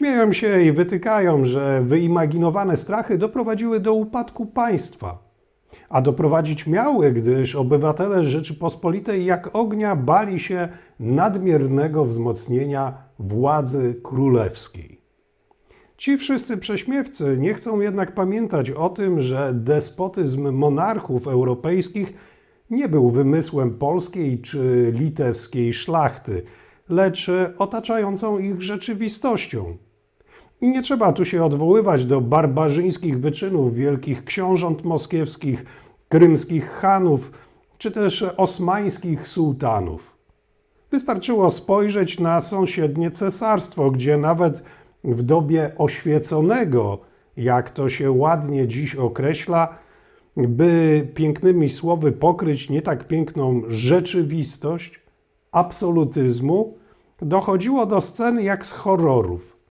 Śmieją się i wytykają, że wyimaginowane strachy doprowadziły do upadku państwa. A doprowadzić miały, gdyż obywatele Rzeczypospolitej jak ognia bali się nadmiernego wzmocnienia władzy królewskiej. Ci wszyscy prześmiewcy nie chcą jednak pamiętać o tym, że despotyzm monarchów europejskich nie był wymysłem polskiej czy litewskiej szlachty, lecz otaczającą ich rzeczywistością. I nie trzeba tu się odwoływać do barbarzyńskich wyczynów wielkich książąt moskiewskich, krymskich chanów, czy też osmańskich sułtanów. Wystarczyło spojrzeć na sąsiednie cesarstwo, gdzie nawet w dobie oświeconego, jak to się ładnie dziś określa, by pięknymi słowy pokryć nie tak piękną rzeczywistość absolutyzmu, dochodziło do scen jak z horrorów.